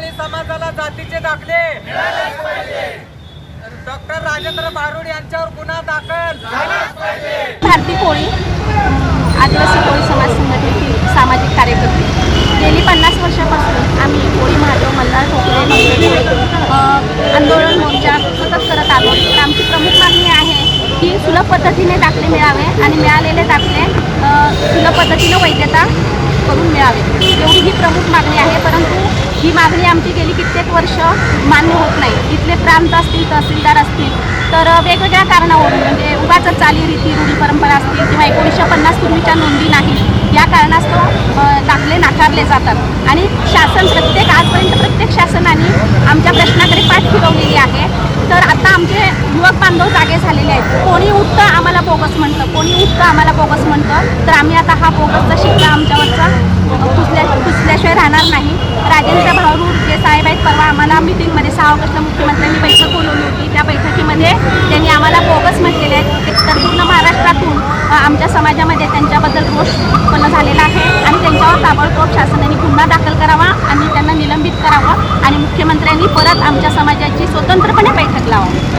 कोळी समाजाला जातीचे दाखले. डॉक्टर राजेंद्र बारुड यांच्यावर गुन्हा दाखल. भारती कोळी आदिवासी कोळी समाज संघटनेतील सामाजिक कार्यकर्ते. गेली पन्नास वर्षापासून आम्ही कोळी महादेव मल्हार ठोकळे आंदोलन मोर्चा सतत करत आलो तर आमची प्रमुख मागणी आहे की सुलभ पद्धतीने दाखले मिळावे आणि मिळालेले दाखले सुलभ पद्धतीने वैधता करून मिळावे. एवढी ही प्रमुख मागणी आहे परंतु ही मागणी आमची गेली कित्येक वर्ष मान्य होत नाही. इथले प्रांत असतील तहसीलदार असतील तर वेगवेगळ्या कारणावरून म्हणजे उगाच चालीरीती रूढी परंपरा असतील किंवा एकोणीसशे पन्नास पूर्वीच्या नोंदी नाही या कारणास्तव दाखले नाकारले जातात. आणि शासन प्रत्येक आजपर्यंत प्रत्येक शासनाने आमच्या प्रश्नाकडे पाठ फिरवलेली आहे. तर आता आमचे युवक बांधव जागे झालेले आहेत. कोणी उठतं आम्हाला बोगस म्हणतं. कोणी उठतं आम्हाला बोगस म्हणतं. तर आम्ही आता हा बोगसचा शिक्का आमच्या विषय राहणार नाही. राजेंद्र भाऊ जे साहेब आहेत परवा आम्हाला मिटिंगमध्ये सहा ऑगस्टला मुख्यमंत्र्यांनी बैठक बोलवली होती. त्या बैठकीमध्ये त्यांनी आम्हाला बोगस म्हटलेले आहेत. तर पूर्ण महाराष्ट्रातून आमच्या समाजामध्ये त्यांच्याबद्दल रोष उत्पन्न झालेला आहे आणि त्यांच्यावर ताबडतोब शासनाने गुन्हा दाखल करावा आणि त्यांना निलंबित करावं आणि मुख्यमंत्र्यांनी परत आमच्या समाजाची स्वतंत्रपणे बैठक लावावी.